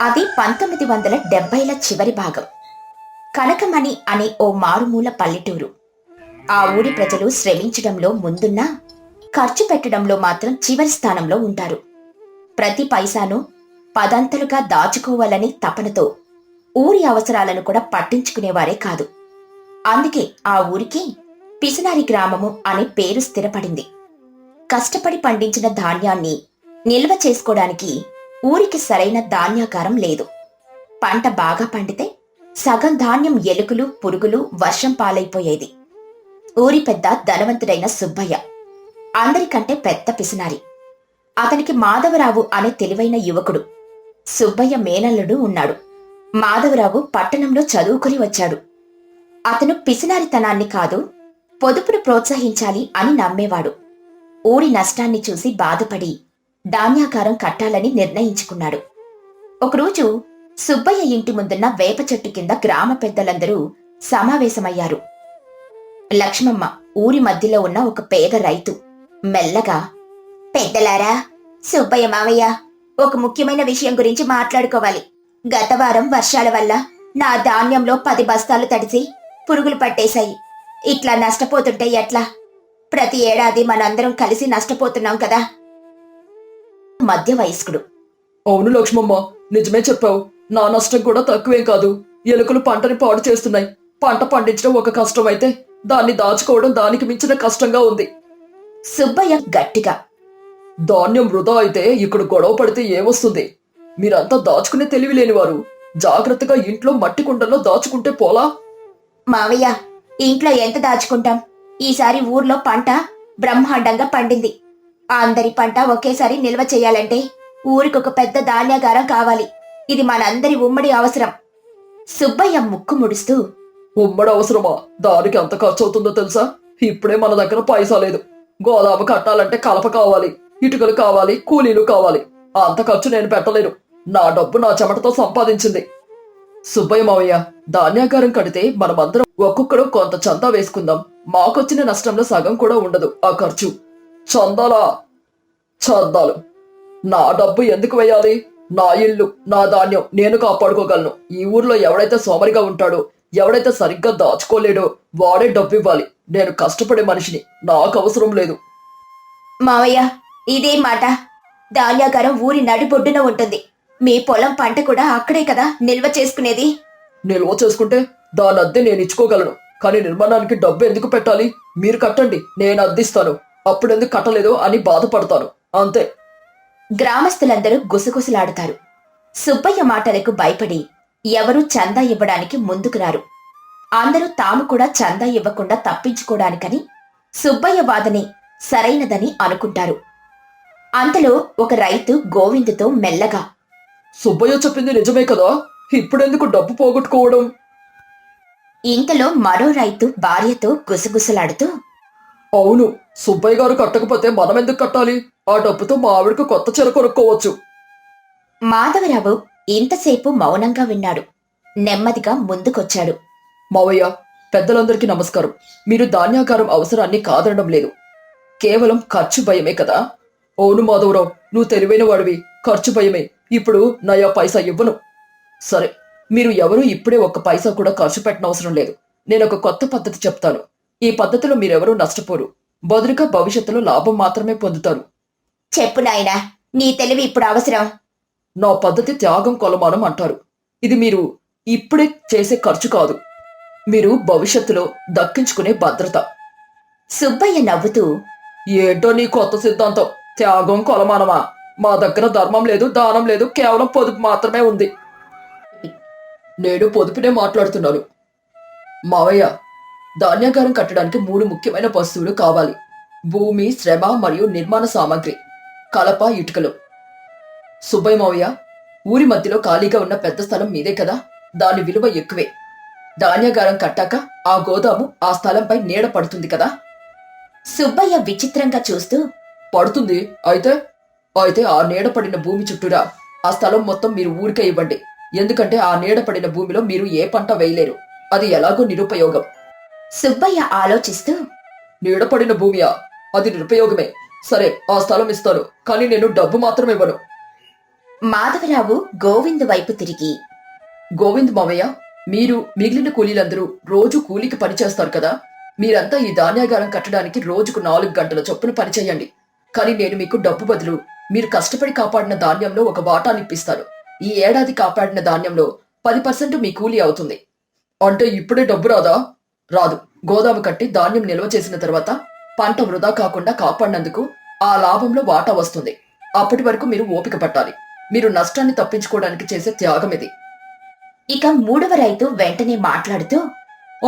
అది పంతొమ్మిది వందల డెబ్బైల చివరి భాగం. కనకమణి అనే ఓ మారుమూల పల్లెటూరు. ఆ ఊరి ప్రజలు శ్రమించడంలో ముందున్నా ఖర్చు పెట్టడంలో మాత్రం చివరి స్థానంలో ఉంటారు. ప్రతి పైసాను పదంతలుగా దాచుకోవాలనే తపనతో ఊరి అవసరాలను కూడా పట్టించుకునేవారే కాదు. అందుకే ఆ ఊరికి పిసినారి గ్రామము అనే పేరు స్థిరపడింది. కష్టపడి పండించిన ధాన్యాన్ని నిల్వ చేసుకోవడానికి ఊరికి సరైన ధాన్యాగారం లేదు. పంట బాగా పండితే సగం ధాన్యం ఎలుకలు పురుగులు వర్షం పాలైపోయేది. ఊరి పెద్ద ధనవంతుడైన సుబ్బయ్య అందరికంటే పెద్ద పిసినారి. అతనికి మాధవరావు అనే తెలివైన యువకుడు. సుబ్బయ్య మేనల్లుడు ఉన్నాడు. మాధవరావు పట్టణంలో చదువుకుని వచ్చాడు. అతను పిసినారితనాన్ని కాదు పొదుపును ప్రోత్సహించాలి అని నమ్మేవాడు. ఊరి నష్టాన్ని చూసి బాధపడి ధాన్యాకారం కట్టాలని నిర్ణయించుకున్నాడు. ఒకరోజు సుబ్బయ్య ఇంటి ముందున్న వేప చెట్టు కింద గ్రామ పెద్దలందరూ సమావేశమయ్యారు. లక్ష్మమ్మ ఊరి మధ్యలో ఉన్న ఒక పేద రైతు మెల్లగా పెద్దలారా సుబ్బయ్య మావయ్య ఒక ముఖ్యమైన విషయం గురించి మాట్లాడుకోవాలి. గత వారం వర్షాల వల్ల నా ధాన్యంలో పది బస్తాలు తడిసి పురుగులు పట్టేశాయి. ఇట్లా నష్టపోతుంటే ఎట్లా? ప్రతి ఏడాది మనందరం కలిసి నష్టపోతున్నాం కదా. మధ్య వయస్కుడు అవును లక్ష్మమ్మ నిజమే చెప్పావు. నా నష్టం కూడా తక్కువేం కాదు. ఎలుకలు పంటని పాడు చేస్తున్నాయి. పంట పండించడం ఒక కష్టం అయితే దాన్ని దాచుకోవడం దానికి మించిన కష్టంగా ఉంది. సుబ్బయ్య గట్టిగా. ధాన్యం వృధా అయితే ఇక్కడ గొడవ పడితే ఏమొస్తుంది? మీరంతా దాచుకునే తెలివి లేనివారు. జాగ్రత్తగా ఇంట్లో మట్టి కుండల్లో దాచుకుంటే పోలా? మావయ్య ఇంట్లో ఎంత దాచుకుంటాం? ఈసారి ఊర్లో పంట బ్రహ్మాండంగా పండింది. అందరి పంట ఒకేసారి నిల్వ చేయాలంటే ఊరికొక పెద్ద ధాన్యాగారం కావాలి. ఇది మనందరి ఉమ్మడి అవసరం. సుబ్బయ్య ముక్కు ముడుస్తూ ఉమ్మడి అవసరమా? దానికి ఎంత ఖర్చు అవుతుందో తెలుసా? ఇప్పుడే మన దగ్గర పైసా లేదు. గోదాము కట్టాలంటే కలప కావాలి ఇటుకలు కావాలి కూలీలు కావాలి. అంత ఖర్చు నేను పెట్టలేను. నా డబ్బు నా చెమటతో సంపాదించింది. సుబ్బయ్య మావయ్య ధాన్యాగారం కడితే మనమందరం ఒక్కొక్కడు కొంత చందా వేసుకుందాం. మాకొచ్చిన నష్టంలో సగం కూడా ఉండదు ఆ ఖర్చు. చందాలా. చందాలు. నా డబ్బు ఎందుకు వేయాలి? నా ఇల్లు నా ధాన్యం నేను కాపాడుకోగలను. ఈ ఊర్లో ఎవడైతే సోమరిగా ఉంటాడో ఎవడైతే సరిగ్గా దాచుకోలేడో వాడే డబ్బు ఇవ్వాలి. నేను కష్టపడే మనిషిని. నాకు అవసరం లేదు. మావయ్య ఇదే మాట. ధాన్యాగారం ఊరి నడిబొడ్డున ఉంటుంది. మీ పొలం పంట కూడా అక్కడే కదా నిల్వ చేసుకునేది? నిల్వ చేసుకుంటే దాని అద్దె నేను ఇచ్చుకోగలను. కానీ నిర్మాణానికి డబ్బు ఎందుకు పెట్టాలి? మీరు కట్టండి నేను అద్దిస్తాను అప్పుడు ఎందుకు కట్టలేదు అని బాధపడతాను అంతే. గ్రామస్తులందరూ గుసగుసలాడుతారు. సుబ్బయ్య మాటలకు భయపడి ఎవరూ చందా ఇవ్వడానికి ముందుకు రారు. అందరూ తాము కూడా చందా ఇవ్వకుండా తప్పించుకోవడానికని సుబ్బయ్య వాదనే సరైనదని అనుకుంటారు. అంతలో ఒక రైతు గోవిందుతో మెల్లగా సుబ్బయ్య చెప్పింది నిజమే కదా? ఇప్పుడెందుకు డబ్బు పోగొట్టుకోవడం? ఇంతలో మరో రైతు భార్యతో గుసగుసలాడుతూ అవును. సుబ్బయ్య గారు కట్టకపోతే మనం ఎందుకు కట్టాలి? ఆ డబ్బుతో మా ఆవిడకు కొత్త చీర కొనుక్కోవచ్చు. మాధవరావు ఇంతసేపు మౌనంగా విన్నాడు. నెమ్మదిగా ముందుకొచ్చాడు. మావయ్య పెద్దలందరికీ నమస్కారం. మీరు ధాన్యాగారం అవసరాన్ని కాదనడం లేదు. కేవలం ఖర్చు భయమే కదా? అవును మాధవరావు నువ్వు తెలివైన వాడివి. ఖర్చు భయమే. ఇప్పుడు నయా పైసా ఇవ్వను. సరే మీరు ఎవరూ ఇప్పుడే ఒక్క పైసా కూడా ఖర్చు పెట్టనవసరం లేదు. నేను ఒక కొత్త పద్ధతి చెప్తాను. ఈ పద్ధతిలో మీరెవరూ నష్టపోరు. బదులుగా భవిష్యత్తులో లాభం మాత్రమే పొందుతారు. చెప్పు నాయనా నీ తెలివి ఇప్పుడు అవసరం. నా పద్ధతి త్యాగం కొలమానం అంటారు. ఇది మీరు ఇప్పుడే చేసే ఖర్చు కాదు. మీరు భవిష్యత్తులో దక్కించుకునే భద్రత. సుబ్బయ్య నవ్వుతూ ఏంటో నీ కొత్త సిద్ధాంతం? త్యాగం కొలమానమా? మా దగ్గర ధర్మం లేదు దానం లేదు కేవలం పొదుపు మాత్రమే ఉంది. నేను పొదుపునే మాట్లాడుతున్నాను. మావయ్య ధాన్యాగారం కట్టడానికి మూడు ముఖ్యమైన వస్తువులు కావాలి. భూమి శ్రమ మరియు నిర్మాణ సామాగ్రి కలప ఇటుకలు. సుబ్బయ్య మావయ్య ఊరి మధ్యలో ఖాళీగా ఉన్న పెద్ద స్థలం మీదే కదా? దాని విలువ ఎక్కువే. ధాన్యాగారం కట్టాక ఆ గోదాము ఆ స్థలంపై నీడ పడుతుంది కదా? సుబ్బయ్య విచిత్రంగా చూస్తూ పడుతుంది. అయితే అయితే ఆ నీడ పడిన భూమి చుట్టూరా? ఆ స్థలం మొత్తం మీరు ఊరికే ఇవ్వండి. ఎందుకంటే ఆ నీడ పడిన భూమిలో మీరు ఏ పంట వేయలేరు. అది ఎలాగో నిరుపయోగం. సుబ్బయ్య ఆలోచిస్తూ నీడ పడిన భూమియా? అది నిరుపయోగమే. సరే ఆ స్థలం ఇస్తాను. కానీ నేను డబ్బు మాత్రం ఇవ్వను. మాధవరావు గోవింద్ వైపు తిరిగి. గోవింద్ మావయ్య మీరు మిగిలిన కూలీలందరూ రోజు కూలీకి పని చేస్తారు కదా? మీరంతా ఈ ధాన్యాగారం కట్టడానికి రోజుకు నాలుగు గంటల చొప్పున పని చేయండి. కానీ నేను మీకు డబ్బు బదులు మీరు కష్టపడి కాపాడిన ధాన్యంలో ఒక వాటాని ఇప్పిస్తాను. ఈ ఏడాది కాపాడిన ధాన్యంలో పది పర్సెంట్ మీ కూలీ అవుతుంది. అంటే ఇప్పుడే డబ్బు రాదా? రాదు. గోదాము కట్టి ధాన్యం నిల్వ చేసిన తర్వాత పంట వృధా కాకుండా కాపాడినందుకు ఆ లాభంలో వాటా వస్తుంది. అప్పటి వరకు మీరు ఓపిక పట్టాలి. మీరు నష్టాన్ని తప్పించుకోవడానికి చేసే త్యాగం ఇది. ఇక మూడవ రైతు వెంటనే మాట్లాడుతూ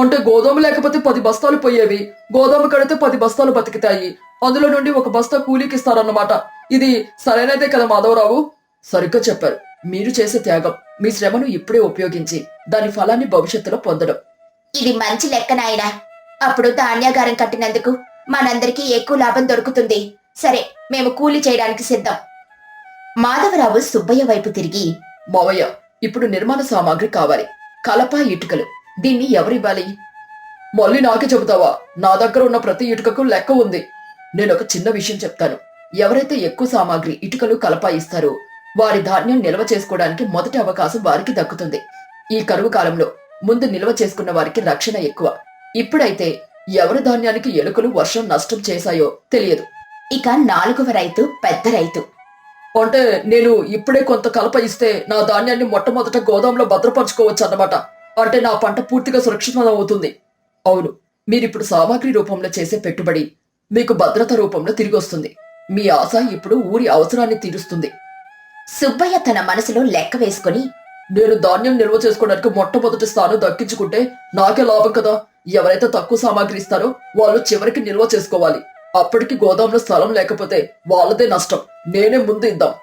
అంటే గోదాము లేకపోతే పది బస్తాలు పోయేవి. గోదాము కడితే పది బస్తాలు బతుకుతాయి. అందులో నుండి ఒక బస్తా కూలీకి ఇస్తారన్నమాట. ఇది సరైనదే కదా మాధవరావు? సరిగ్గా చెప్పారు. మీరు చేసే త్యాగం. మీ శ్రమను ఇప్పుడే ఉపయోగించి దాని ఫలాన్ని భవిష్యత్తులో పొందడం. ఇది మంచి లెక్క నాయనా. అప్పుడు ధాన్యాగారం కట్టినందుకు మనందరికీ ఎక్కువ లాభం దొరుకుతుంది. సరే మేము కూలి చేయడానికి సిద్ధం. మాధవరావు సుబ్బయ్య వైపు తిరిగి మావయ్య ఇప్పుడు నిర్మాణ సామాగ్రి కావాలి. కలప ఇటుకలు. దీన్ని ఎవరివ్వాలి? మళ్ళీ నాకే చెబుతావా? నా దగ్గర ఉన్న ప్రతి ఇటుకకు లెక్క ఉంది. నేను ఒక చిన్న విషయం చెప్తాను. ఎవరైతే ఎక్కువ సామాగ్రి ఇటుకలు కలప ఇస్తారో వారి ధాన్యం నిల్వ చేసుకోవడానికి మొదటి అవకాశం వారికి దక్కుతుంది. ఈ కరువు కాలంలో ముందు నిల్వ చేసుకున్న వారికి రక్షణ ఎక్కువ. ఇప్పుడైతే ఎవరి ధాన్యానికి ఎలుకలు వర్షం నష్టం చేశాయో తెలియదు. ఇక నాలుగవ రైతు పెద్ద రైతు. అంటే నేను ఇప్పుడే కొంత కలప ఇస్తే నా ధాన్యాన్ని మొట్టమొదట గోదాంలో భద్రపరచుకోవచ్చు అన్నమాట అంటే నా పంట పూర్తిగా సురక్షితం అవుతుంది అవును మీరిప్పుడు సామాగ్రి రూపంలో చేసే పెట్టుబడి మీకు భద్రత రూపంలో తిరిగి వస్తుంది మీ ఆశ ఇప్పుడు ఊరి అవసరాన్ని తీరుస్తుంది. సుబ్బయ్య తన మనసులో లెక్క వేసుకుని నేను ధాన్యం నిల్వ చేసుకోవడానికి మొట్టమొదటి స్థానం దక్కించుకుంటే నాకే లాభం కదా? ఎవరైతే తక్కువ సామాగ్రి ఇస్తారో వాళ్ళు చివరికి నిల్వ చేసుకోవాలి. అప్పటికి గోదాంలో స్థలం లేకపోతే వాళ్ళదే నష్టం. నేనే ముందు ఇద్దాం.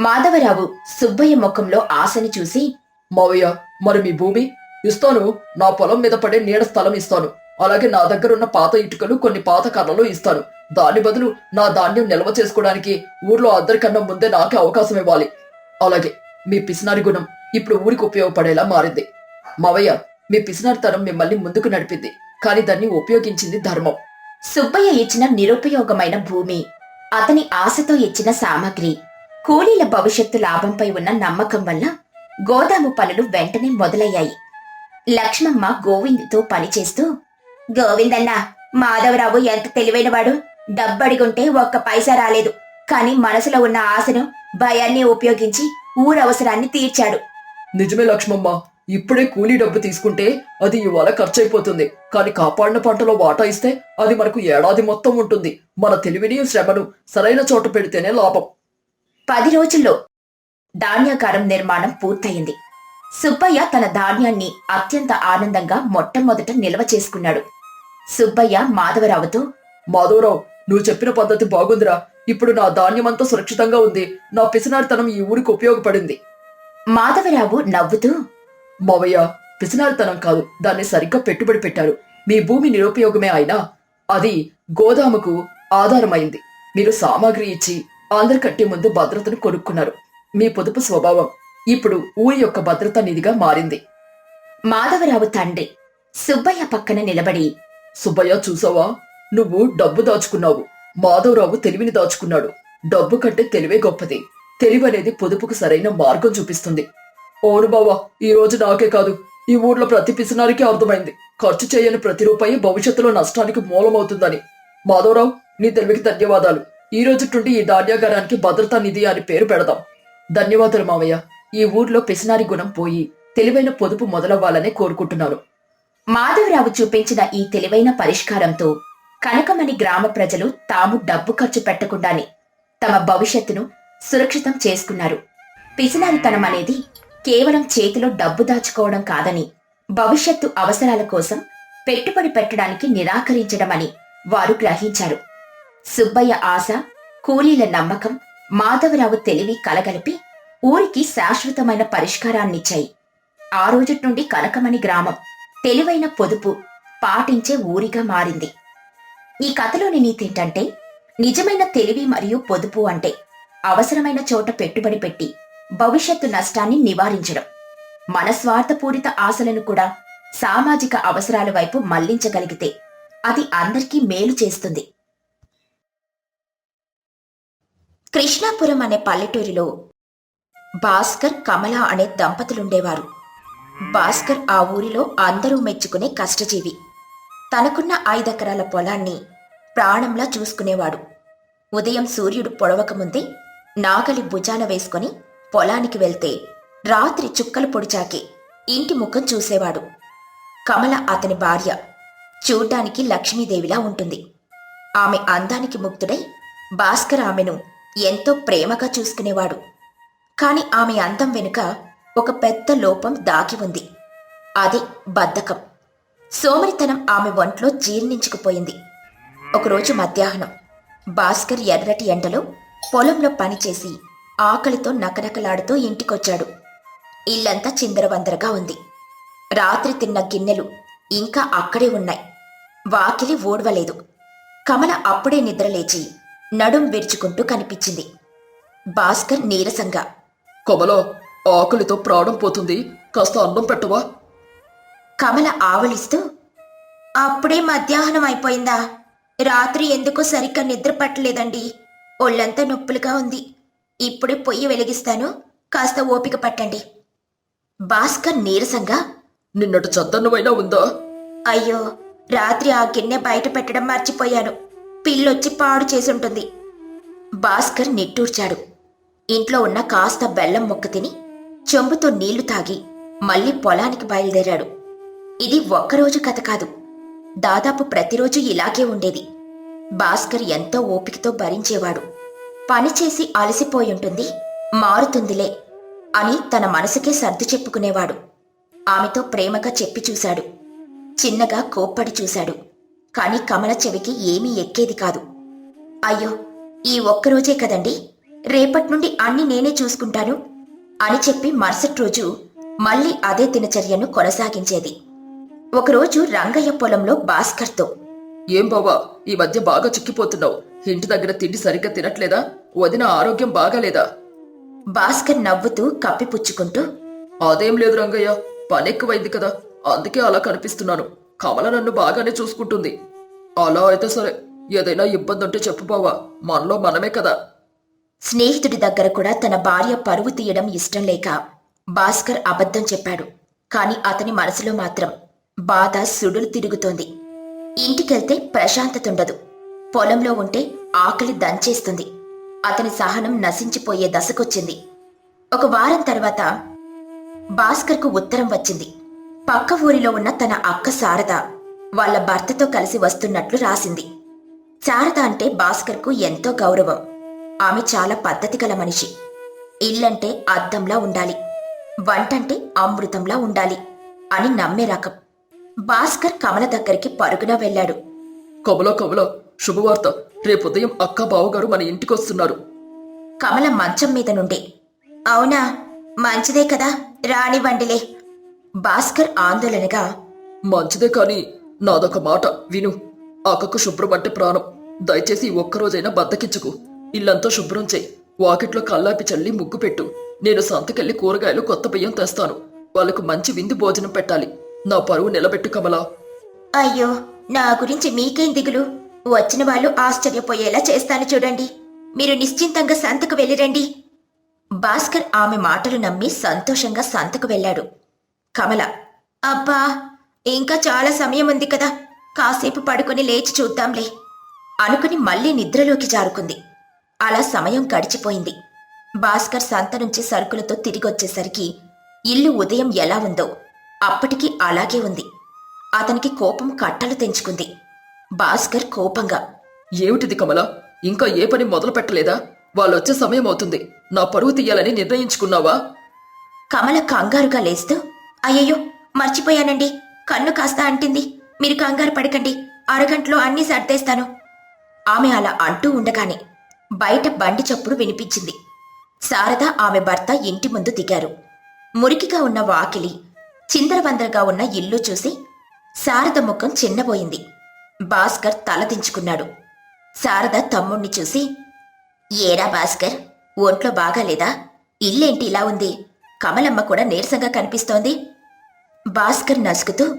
మాధవరావు సుబ్బయ్య ముఖంలో ఆశని చూసి మావయ్య మరి మీ భూమి? ఇస్తాను. నా పొలం మీద పడే నీడ స్థలం ఇస్తాను. అలాగే నా దగ్గర ఉన్న పాత ఇటుకలు కొన్ని పాత కర్రలు ఇస్తాను. దాని బదులు నా ధాన్యం నిల్వ చేసుకోవడానికి ఊర్లో అందరికన్నా ముందే నాకే అవకాశం ఇవ్వాలి. అలాగే మీ పిసినారి గుణం ఇప్పుడు ఊరికి ఉపయోగపడేలా మారింది. మావయ్య మీ పిసినారితనం మిమ్మల్ని ముందుకు నడిపింది కానీ దాన్ని ఉపయోగించింది ధర్మం. సుబ్బయ్య ఇచ్చిన నిరుపయోగమైన భూమి అతని ఆశతో ఇచ్చిన సామాగ్రి కూలీల భవిష్యత్తు లాభంపై ఉన్న నమ్మకం వల్ల గోదాము పనులు వెంటనే మొదలయ్యాయి. లక్ష్మమ్మ గోవింద్తో పనిచేస్తూ గోవిందన్న మాధవరావు ఎంత తెలివైనవాడు డబ్బడిగుంటే ఒక్క పైసా రాలేదు కానీ మనసులో ఉన్న ఆశను భయాన్ని ఉపయోగించి ఊరవసరాన్ని తీర్చాడు. నిజమే లక్ష్మమ్మ ఇప్పుడే కూలీ డబ్బు తీసుకుంటే అది ఇవాళ ఖర్చయిపోతుంది కానీ కాపాడిన పంటలో వాటా ఇస్తే అది మనకు ఏడాది మొత్తం ఉంటుంది. మన తెలివిని శ్రమను సరైన చోట పెడితేనే లాభం. పది రోజుల్లో ధాన్యాగారం నిర్మాణం పూర్తయింది. సుబ్బయ్య తన ధాన్యాన్ని అత్యంత ఆనందంగా మొట్టమొదట నిల్వ చేసుకున్నాడు. సుబ్బయ్య మాధవరావుతో మాధవరావు నువ్వు చెప్పిన పద్ధతి బాగుందిరా. ఇప్పుడు నా ధాన్యమంతా సురక్షితంగా ఉంది. నా పిసినారితనం ఈ ఊరికి ఉపయోగపడింది. మాధవరావు నవ్వుతూ మావయ్య పిసినారితనం కాదు. దాన్ని సరిగ్గా పెట్టుబడి పెట్టారు. మీ భూమి నిరుపయోగమే అయినా అది గోదాముకు ఆధారమైంది. మీరు సామాగ్రి ఇచ్చి అందరికంటే ముందు భద్రతను కొనుక్కున్నారు. మీ పొదుపు స్వభావం ఇప్పుడు ఊరి యొక్క భద్రతా నిధిగా మారింది. మాధవరావు తండ్రి సుబ్బయ్య పక్కన నిలబడి సుబ్బయ్య చూసావా? నువ్వు డబ్బు దాచుకున్నావు. మాధవరావు తెలివిని దాచుకున్నాడు. డబ్బు కంటే తెలివే గొప్పది. తెలివి అనేది పొదుపుకు సరైన మార్గం చూపిస్తుంది. అవును బావా ఈ రోజు నాకే కాదు. ఈ ఊర్లో ప్రతి పిసినారికి అర్థమైంది. ఖర్చు చేయని ప్రతి రూపాయి భవిష్యత్తులో నష్టానికి మూలమవుతుందని. మాధవరావు నీ తెలివికి ధన్యవాదాలు. ఈ రోజు నుండి ఈ ధాన్యాగారానికి భద్రతా నిధి అని పేరు పెడదాం. ధన్యవాదాలు మావయ్య. ఈ ఊర్లో పిసినారి గుణం పోయి తెలివైన పొదుపు మొదలవ్వాలనే కోరుకుంటున్నాను. మాధవరావు చూపించిన ఈ తెలివైన పరిష్కారంతో కనకమణి గ్రామ ప్రజలు తాము డబ్బు ఖర్చు పెట్టకుండానే తమ భవిష్యత్తును సురక్షితం చేసుకున్నారు. పిసినారితనం అనేది కేవలం చేతిలో డబ్బు దాచుకోవడం కాదని భవిష్యత్తు అవసరాల కోసం పెట్టుబడి పెట్టడానికి నిరాకరించడమని వారు గ్రహించారు. సుబ్బయ్య ఆశ కూలీల నమ్మకం మాధవరావు తెలివి కలగలిపి ఊరికి శాశ్వతమైన పరిష్కారాన్నిచ్చాయి. ఆ రోజు నుండి కనకమణి గ్రామం తెలివైన పొదుపు పాటించే ఊరిగా మారింది. ఈ కథలోని నీతేంటంటే నిజమైన తెలివి మరియు పొదుపు అంటే అవసరమైన చోట పెట్టుబడి పెట్టి భవిష్యత్తు నష్టాన్ని నివారించడం. మన స్వార్థపూరిత ఆశలను కూడా సామాజిక అవసరాల వైపు మళ్ళించగలిగితే అది అందరికీ మేలు చేస్తుంది. కృష్ణాపురం అనే పల్లెటూరిలో భాస్కర్ కమల అనే దంపతులుండేవారు. భాస్కర్ ఆ ఊరిలో అందరూ మెచ్చుకునే కష్టజీవి. తనకున్న ఐదెకరాల పొలాన్ని ప్రాణంలా చూసుకునేవాడు. ఉదయం సూర్యుడు పొడవకముందే నాగలి భుజాన వేసుకొని పొలానికి వెళ్తే రాత్రి చుక్కలు పొడిచాకే ఇంటి ముఖం చూసేవాడు. కమల అతని భార్య చూడ్డానికి లక్ష్మీదేవిలా ఉంటుంది. ఆమె అందానికి ముగ్ధుడై భాస్కర్ ఆమెను ఎంతో ప్రేమగా చూసుకునేవాడు. కాని ఆమె అందం వెనుక ఒక పెద్ద లోపం దాగి ఉంది. అదే బద్ధకం. సోమరితనం ఆమె ఒంట్లో జీర్ణించుకుపోయింది. ఒకరోజు మధ్యాహ్నం భాస్కర్ ఎర్రటి ఎండలో పొలంలో పనిచేసి ఆకలితో నకనకలాడుతూ ఇంటికొచ్చాడు. ఇల్లంతా చిందరవందరగా ఉంది. రాత్రి తిన్న గిన్నెలు ఇంకా అక్కడే ఉన్నాయి. వాకిలి ఓడవలేదు కమల అప్పుడే నిద్రలేచి నడుం విరుచుకుంటూ కనిపించింది. భాస్కర్ నీరసంగా కమల ఆకలితో ప్రాణం పోతుంది. కాస్త అన్నం పెట్టవా? కమల ఆవలిస్తూ అప్పుడే మధ్యాహ్నం అయిపోయిందా? రాత్రి ఎందుకో సరిగ్గా నిద్ర పట్టలేదండి. ఒళ్ళంతా నొప్పులుగా ఉంది. ఇప్పుడే పొయ్యి వెలిగిస్తాను. కాస్త ఓపిక పట్టండి. భాస్కర్ నీరసంగా నిన్నటి చద్దన్నమైనా ఉందా? అయ్యో రాత్రి ఆ గిన్నె బయట పెట్టడం మర్చిపోయాను. పిల్లొచ్చి పాడు చేసుంటుంది. భాస్కర్ నిట్టూర్చాడు. ఇంట్లో ఉన్న కాస్త బెల్లం మొక్క తిని చెంబుతో నీళ్ళు తాగి మళ్ళీ పొలానికి బయలుదేరాడు. ఇది ఒక్కరోజు కథ కాదు. దాదాపు ప్రతిరోజు ఇలాగే ఉండేది. భాస్కర్ ఎంతో ఓపికతో భరించేవాడు. పనిచేసి అలసిపోయుంటుంది. మారుతుందిలే అని తన మనసుకే సర్దు చెప్పుకునేవాడు. ఆమెతో ప్రేమగా చెప్పి చూశాడు. చిన్నగా కోప్పడి చూశాడు. కాని కమల చెవికి ఏమీ ఎక్కేది కాదు. అయ్యో ఈ ఒక్కరోజే కదండి? రేపటి నుండి అన్ని నేనే చూసుకుంటాను అని చెప్పి మరుసటి రోజు మళ్ళీ అదే దినచర్యను కొనసాగించేది. ఒకరోజు రంగయ్య పొలంలో భాస్కర్తో ఏం బావా ఈ మధ్య బాగా చిక్కిపోతున్నావు. ఇంటి దగ్గర తిండి సరిగ్గా తినట్లేదా? వదిన ఆరోగ్యం బాగాలేదా? భాస్కర్ నవ్వుతూ కప్పిపుచ్చుకుంటూ అదేం లేదు రంగయ్య పని ఎక్కువైంది కదా. అందుకే అలా కనిపిస్తున్నాను. కమల నన్ను బాగానే చూసుకుంటుంది. అలా అయితే సరే ఏదైనా ఇబ్బంది ఉంటే చెప్పు బావా. మనలో మనమే కదా. స్నేహితుడి దగ్గర కూడా తన భార్య పరువు తీయడం ఇష్టం లేక భాస్కర్ అబద్ధం చెప్పాడు. కాని అతని మనసులో మాత్రం బాధ సుడులు తిరుగుతోంది. ఇంటికెళ్తే ప్రశాంతత ఉండదు. పొలంలో ఉంటే ఆకలి దంచేస్తుంది. అతని సహనం నశించిపోయే దశకొచ్చింది. ఒక వారం తర్వాత భాస్కర్కు ఉత్తరం వచ్చింది. పక్క ఊరిలో ఉన్న తన అక్క శారద వాళ్ళ భర్తతో కలిసి వస్తున్నట్లు రాసింది. శారద అంటే భాస్కర్కు ఎంతో గౌరవం. ఆమె చాలా పద్ధతి గల మనిషి. ఇల్లంటే అద్దంలా ఉండాలి. వంటంటే అమృతంలా ఉండాలి అని నమ్మే రకం. భాస్కర్ కమల దగ్గరికి పరుగున వెళ్ళాడు. కమల కమల శుభవార్త. రేపు ఉదయం అక్క బావగారు మన ఇంటికి వస్తున్నారు. కమల మంచం మీద నుండే అవునా? మంచిదే కదా? రానివ్వండిలే. భాస్కర్ ఆందోళనగా మంచిదే కాని నాదొక మాట విను. అక్కకు శుభ్రం అంటే ప్రాణం. దయచేసి ఒక్కరోజైనా బద్దకించుకు. ఇల్లంతా శుభ్రం చేయి. వాకిట్లో కల్లాపి చల్లి ముగ్గు పెట్టు. నేను సంతకెళ్ళి కూరగాయలు కొత్త బియ్యం తెస్తాను. వాళ్ళకు మంచి విందు భోజనం పెట్టాలి. నా పరువు నిలబెట్టు కమలా. అయ్యో నా గురించి మీకేం దిగులు? వచ్చిన వాళ్ళు ఆశ్చర్యపోయేలా చేస్తాను చూడండి. మీరు నిశ్చింతంగా సంతకు వెళ్ళిరండి. భాస్కర్ ఆమె మాటలు నమ్మి సంతోషంగా సంతకు వెళ్ళాడు. కమల అబ్బా ఇంకా చాలా సమయం ఉంది కదా. కాసేపు పడుకుని లేచి చూద్దాంలే అనుకుని మళ్ళీ నిద్రలోకి జారుకుంది. అలా సమయం గడిచిపోయింది. భాస్కర్ సంత నుంచి సరుకులతో తిరిగొచ్చేసరికి ఇల్లు ఉదయం ఎలా ఉందో అప్పటికి అలాగే ఉంది. అతనికి కోపం కట్టలు తెంచుకుంది. భాస్కర్ కోపంగా ఏమిటిది కమల? ఇంకా ఏ పని మొదలు పెట్టలేదా? వాళ్ళొచ్చే సమయం అవుతుంది. నా పరువు తీయాలని నిర్ణయించుకున్నావా? కమల కంగారుగా లేస్తూ అయ్యయ్యో మర్చిపోయానండి. కన్ను కాస్త అంటింది. మీరు కంగారు పడకండి. అరగంటలో అన్నీ సర్దేస్తాను. ఆమె అలా అంటూ ఉండగానే బయట బండి చప్పుడు వినిపించింది. శారద ఆమె భర్త ఇంటి ముందు దిగారు. మురికిగా ఉన్న వాకిలి చిందరవందరగా ఉన్న ఇల్లు చూసి శారద ముఖం చిన్నబోయింది. భాస్కర్ తల దించుకున్నాడు. శారద తమ్ముణ్ణి చూసి ఏరా భాస్కర్ ఒంట్లో బాగాలేదా? ఇల్లేంటి ఇలా ఉంది? కమలమ్మ కూడా నీరసంగా కనిపిస్తోంది. భాస్కర్ నసుకుతూ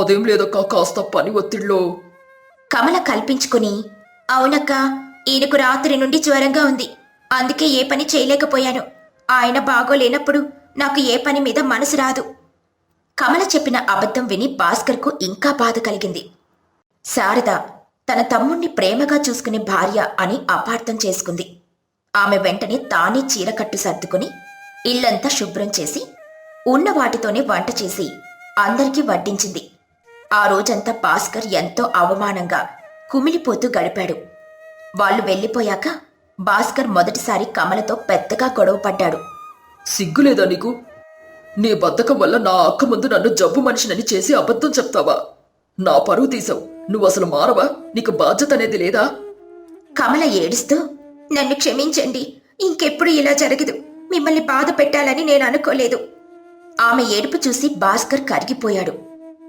అదేం లేదక్క కాస్త పని ఒత్తిడిలో. కమల కల్పించుకుని అవునక్క ఈయనకు రాత్రి నుండి జ్వరంగా ఉంది. అందుకే ఏ పని చేయలేకపోయాను. ఆయన బాగోలేనప్పుడు నాకు ఏ పని మీద మనసు రాదు. కమల చెప్పిన అబద్ధం విని భాస్కర్కు ఇంకా బాధ కలిగింది. శారద తన తమ్ముణ్ణి ప్రేమగా చూసుకునే భార్య అని అపార్థం చేసుకుంది. ఆమె వెంటనే తానే చీరకట్టు సర్దుకుని ఇల్లంతా శుభ్రం చేసి ఉన్న వాటితోనే వంట చేసి అందరికీ వడ్డించింది. ఆ రోజంతా భాస్కర్ ఎంతో అవమానంగా కుమిలిపోతూ గడిపాడు. వాళ్ళు వెళ్ళిపోయాక భాస్కర్ మొదటిసారి కమలతో పెద్దగా గొడవ పడ్డాడు సిగ్గులేదా నీకు? నీ బద్ధకం వల్ల నా అక్క ముందు నన్ను జబ్బు మనిషినని చేసి అబద్ధం చెప్తావా? నా పరువు తీసావు. నువ్వు అసలు మారవా? నీకు బాధ్యత అనేది లేదా? కమల ఏడుస్తూ నన్ను క్షమించండి. ఇంకెప్పుడు ఇలా జరగదు. మిమ్మల్ని బాధ పెట్టాలని నేను అనుకోలేదు. ఆమె ఏడుపు చూసి భాస్కర్ కరిగిపోయాడు.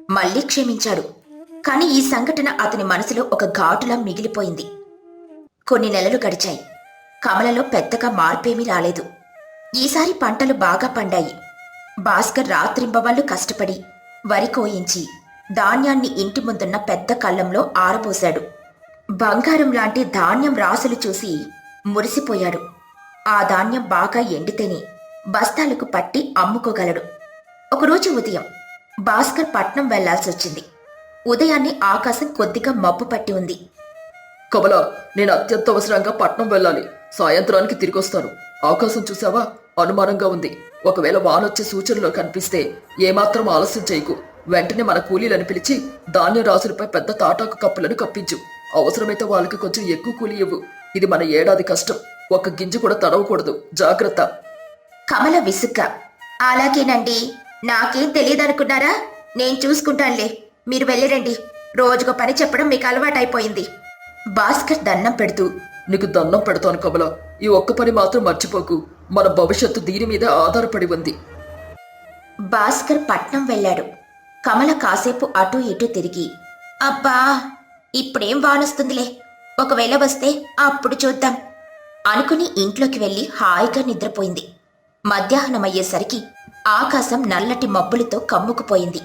మళ్ళీ క్షమించాడు. కాని ఈ సంఘటన అతని మనసులో ఒక ఘాటులా మిగిలిపోయింది. కొన్ని నెలలు గడిచాయి. కమలలో పెద్దగా మార్పేమీ రాలేదు. ఈసారి పంటలు బాగా పండాయి. భాస్కర్ రాత్రింబవళ్ళు కష్టపడి వరి కోయించి ధాన్యాన్ని ఇంటి ముందున్న పెద్ద కళ్ళంలో ఆరబోశాడు. బంగారం లాంటి ధాన్యం రాసులు చూసి మురిసిపోయాడు. ఆ ధాన్యం బాగా ఎండితేనే బస్తాలకు పట్టి అమ్ముకోగలడు. ఒకరోజు ఉదయం భాస్కర్ పట్నం వెళ్ళాల్సొచ్చింది. ఉదయాన్నే ఆకాశం కొద్దిగా మబ్బు పట్టి ఉంది. కమల నేను అత్యంత అవసరంగా పట్నం వెళ్ళాలి. సాయంత్రానికి తిరిగొస్తాను. ఆకాశం చూసావా? అనుమానంగా ఉంది. ఒకవేళ వానొచ్చే సూచనలు కనిపిస్తే ఏమాత్రం ఆలస్యం చేయకు. వెంటనే మన కూలీలను పిలిచి ధాన్యం రాసులపై పెద్ద తాటాకు కప్పులను కప్పించు. అవసరమైతే వాళ్ళకి కొంచెం ఎక్కువ కూలీ ఇవ్వు. ఇది మన ఏడాది కష్టం. ఒక్క గింజ కూడా తడవకూడదు. జాగ్రత్త. కమల విసుగ్గా అలాగేనండి. నాకేం తెలియదనుకున్నారా? నేను చూసుకుంటానులే. మీరు వెళ్ళిరండి. రోజుకో పని చెప్పడం మీకు అలవాటైపోయింది. భాస్కర్ దండం పెడుతూ. నీకు దండం పెడతాను కమల. ఈ ఒక్క పని మాత్రం మర్చిపోకు. మన భవిష్యత్తు దీని మీద ఆధారపడి ఉంది. భాస్కర్ పట్నం వెళ్ళాడు. కమల కాసేపు అటూ ఇటూ తిరిగి అబ్బా ఇప్పుడేం వానొస్తుందిలే. ఒకవేళ వస్తే అప్పుడు చూద్దాం అనుకుని ఇంట్లోకి వెళ్ళి హాయిగా నిద్రపోయింది. మధ్యాహ్నం అయ్యేసరికి ఆకాశం నల్లటి మబ్బులతో కమ్ముకుపోయింది.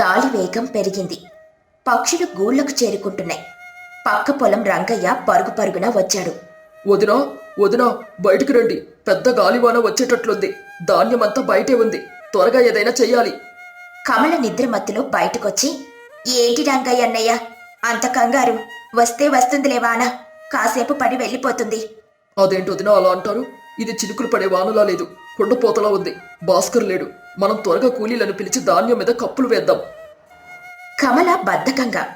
గాలి వేగం పెరిగింది. పక్షులు గూళ్ళకు చేరుకుంటున్నాయి. పక్క పొలం రంగయ్య పరుగు పరుగున వచ్చాడు. వదినా వదినా బయటికి రండి. పెద్ద గాలివాన వచ్చేటట్లుంది. ధాన్యమంతా బయటే ఉంది. త్వరగా ఏదైనా చెయ్యాలి. కమల నిద్రమత్తులో బయటకొచ్చి ఏంటి రంగయ్య అన్నయ్య? అంత కంగారు. వస్తే వస్తుందిలే వాన. కాసేపు పడి వెళ్ళిపోతుంది. అదేంటి వదినా అలా అంటారు? ఇది చినుకులు పడే వానలా లేదు. కుండపోతలా ఉంది. భాస్కర్ లేడు. మనం త్వరగా కూలీలను పిలిచి ధాన్యం మీద కప్పులు వేద్దాం. కమల బద్ధకంగా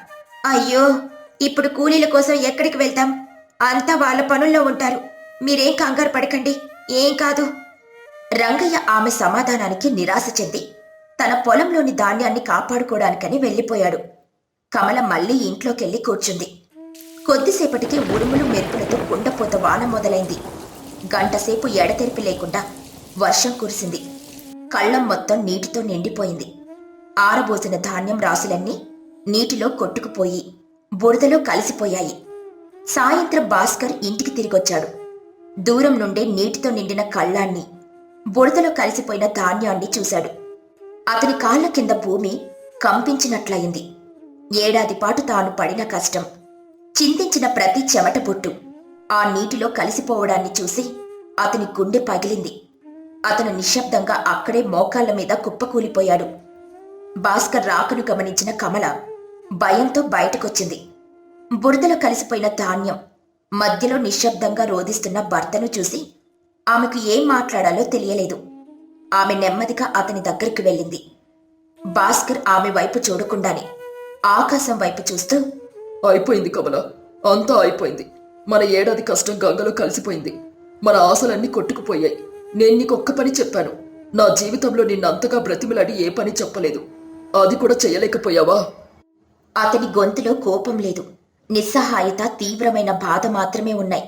అయ్యో ఇప్పుడు కూలీల కోసం ఎక్కడికి వెళ్తాం? అంతా వాళ్ళ పనుల్లో ఉంటారు. మీరేం కంగారు పడకండి. ఏం కాదు. రంగయ్య ఆమె సమాధానానికి నిరాశ చెంది. తన పొలంలోని ధాన్యాన్ని కాపాడుకోవడానికని వెళ్ళిపోయాడు. కమల మళ్ళీ ఇంట్లోకెళ్ళి కూర్చుంది. కొద్దిసేపటికి ఉరుములు మెరుపులతో కుండపోత వాన మొదలైంది. గంటసేపు ఎడతెరిపి లేకుండా వర్షం కురిసింది. కళ్ళం మొత్తం నీటితో నిండిపోయింది. ఆరబోసిన ధాన్యం రాసులన్నీ నీటిలో కొట్టుకుపోయి బురదలో కలిసిపోయాయి. సాయంత్రం భాస్కర్ ఇంటికి తిరిగొచ్చాడు. దూరం నుండే నీటితో నిండిన కళ్ళాన్ని బురదలో కలిసిపోయిన ధాన్యాన్ని చూశాడు. అతని కాళ్ళ కింద భూమి కంపించినట్లయింది. ఏడాది పాటు తాను పడిన కష్టం చింతించిన ప్రతి చెమట పొట్టు ఆ నీటిలో కలిసిపోవడాన్ని చూసి అతని గుండె పగిలింది. అతను నిశ్శబ్దంగా అక్కడే మోకాళ్ళ మీద కుప్పకూలిపోయాడు. భాస్కర్ రాకను గమనించిన కమల భయంతో బయటకొచ్చింది. బురదలో కలిసిపోయిన ధాన్యం మధ్యలో నిశ్శబ్దంగా రోధిస్తున్న భర్తను చూసి ఆమెకు ఏం మాట్లాడాలో తెలియలేదు. ఆమె నెమ్మదిగా అతని దగ్గరికి వెళ్ళింది. భాస్కర్ ఆమె వైపు చూడకుండానే ఆకాశం వైపు చూస్తూ అయిపోయింది కమల. అంతా అయిపోయింది. మన ఏడాది కష్టం గంగలో కలిసిపోయింది. మన ఆశలన్నీ కొట్టుకుపోయాయి. నేను నీకు ఒక్క పని చెప్పాను. నా జీవితంలో నిన్నంతగా బ్రతిమిలాడి ఏ పని చెప్పలేదు. అది కూడా చేయలేకపోయావా? అతని గొంతులో కోపం లేదు. నిస్సహాయత తీవ్రమైన బాధ మాత్రమే ఉన్నాయి.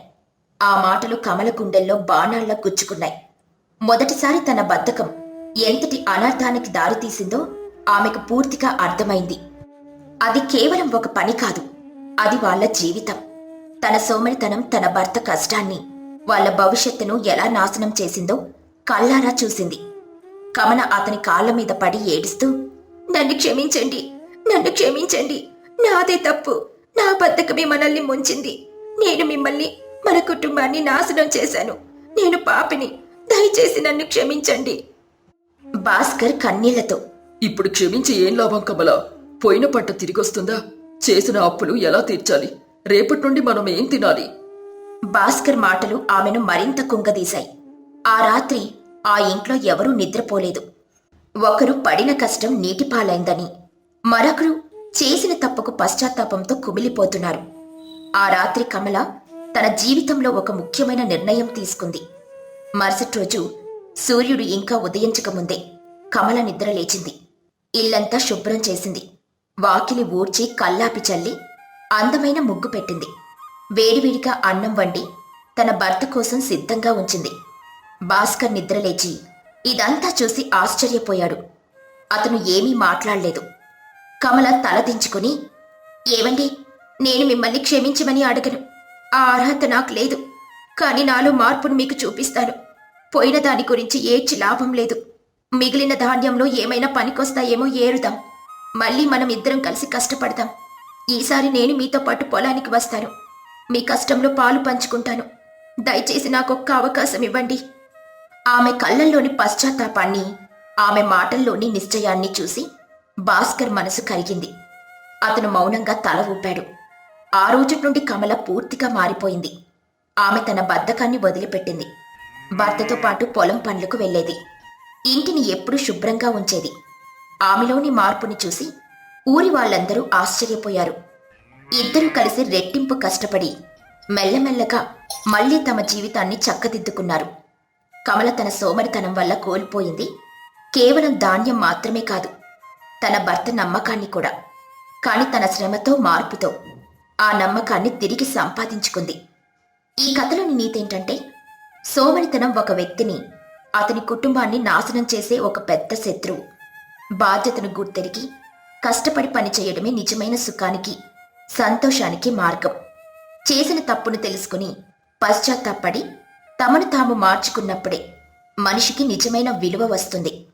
ఆ మాటలు కమల గుండెల్లో బాణాల్లా గుచ్చుకున్నాయి. మొదటిసారి తన బద్ధకం ఎంతటి అనర్థానికి దారితీసిందో ఆమెకు పూర్తిగా అర్థమైంది. అది కేవలం ఒక పని కాదు అది వాళ్ళ జీవితం. తన సోమరితనం తన భర్త కష్టాన్ని వాళ్ళ భవిష్యత్తును ఎలా నాశనం చేసిందో కళ్ళారా చూసింది. కమన అతని కాళ్ళ మీద పడి ఏడుస్తూ నన్ను క్షమించండి నన్ను క్షమించండి నాదే తప్పు. నా బద్ధకమే మనల్ని ముంచింది. నేను మిమ్మల్ని మన కుటుంబాన్ని నాశనం చేశాను. నేను పాపిని. దయచేసి నన్ను క్షమించండి. భాస్కర్ కన్నీళ్ళతో ఇప్పుడు క్షమించి ఏం లాభం కమల? పోయిన పంట తిరిగొస్తుందా? చేసిన అప్పులు ఎలా తీర్చాలి? రేపటి నుండి మనం ఏం తినాలి? భాస్కర్ మాటలు ఆమెను మరింత కుంగదీశాయి. ఆ రాత్రి ఆ ఇంట్లో ఎవరూ నిద్రపోలేదు. ఒకరు పడిన కష్టం నీటిపాలైందని మరొకరు చేసిన తప్పకు పశ్చాత్తాపంతో కుమిలిపోతున్నారు. ఆ రాత్రి కమల తన జీవితంలో ఒక ముఖ్యమైన నిర్ణయం తీసుకుంది. మరుసటి రోజు సూర్యుడు ఇంకా ఉదయించకముందే కమల నిద్ర లేచింది. ఇల్లంతా శుభ్రం చేసింది. వాకిలి ఊడ్చి కల్లాపి చల్లి అందమైన ముగ్గు పెట్టింది. వేడివేడిగా అన్నం వండి తన భర్త కోసం సిద్ధంగా ఉంచింది. భాస్కర్ నిద్రలేచి ఇదంతా చూసి ఆశ్చర్యపోయాడు. అతను ఏమీ మాట్లాడలేదు. కమల తలదించుకుని ఏవండి నేను మిమ్మల్ని క్షమించమని అడగను. ఆ అర్హత నాకు లేదు. కానీ నాలో మార్పును మీకు చూపిస్తాను. పోయిన దాని గురించి ఏడ్చి లాభం లేదు. మిగిలిన ధాన్యంలో ఏమైనా పనికొస్తాయేమో ఏరుదాం. మళ్ళీ మనం ఇద్దరం కలిసి కష్టపడదాం. ఈసారి నేను మీతో పాటు పొలానికి వస్తాను. మీ కష్టంలో పాలు పంచుకుంటాను. దయచేసి నాకొక్క అవకాశం ఇవ్వండి. ఆమె కళ్ళల్లోని పశ్చాత్తాపాన్ని ఆమె మాటల్లోని నిశ్చయాన్ని చూసి భాస్కర్ మనసు కరిగింది. అతను మౌనంగా తల ఊపాడు. ఆ రోజు నుండి కమల పూర్తిగా మారిపోయింది. ఆమె తన బద్ధకాన్ని వదిలిపెట్టింది. భర్తతో పాటు పొలం పనులకు వెళ్ళేది. ఇంటిని ఎప్పుడూ శుభ్రంగా ఉంచేది. ఆమెలోని మార్పుని చూసి ఊరి వాళ్ళందరూ ఆశ్చర్యపోయారు. ఇద్దరూ కలిసి రెట్టింపు కష్టపడి మెల్లమెల్లగా మళ్ళీ తమ జీవితాన్ని చక్కదిద్దుకున్నారు. కమల తన సోమరితనం వల్ల కోల్పోయింది. కేవలం ధాన్యం మాత్రమే కాదు తన భర్త నమ్మకాన్ని కూడా. కాని తన శ్రమతో మార్పుతో ఆ నమ్మకాన్ని తిరిగి సంపాదించుకుంది. ఈ కథలోని నీతేంటంటే సోమరితనం ఒక వ్యక్తిని అతని కుటుంబాన్ని నాశనం చేసే ఒక పెద్ద శత్రువు బాధ్యతను గుర్తెరిగి కష్టపడి పనిచేయడమే నిజమైన సుఖానికి సంతోషానికి మార్గం. చేసిన తప్పును తెలుసుకుని పశ్చాత్తాపడి తమను తాము మార్చుకున్నప్పుడే మనిషికి నిజమైన విలువ వస్తుంది.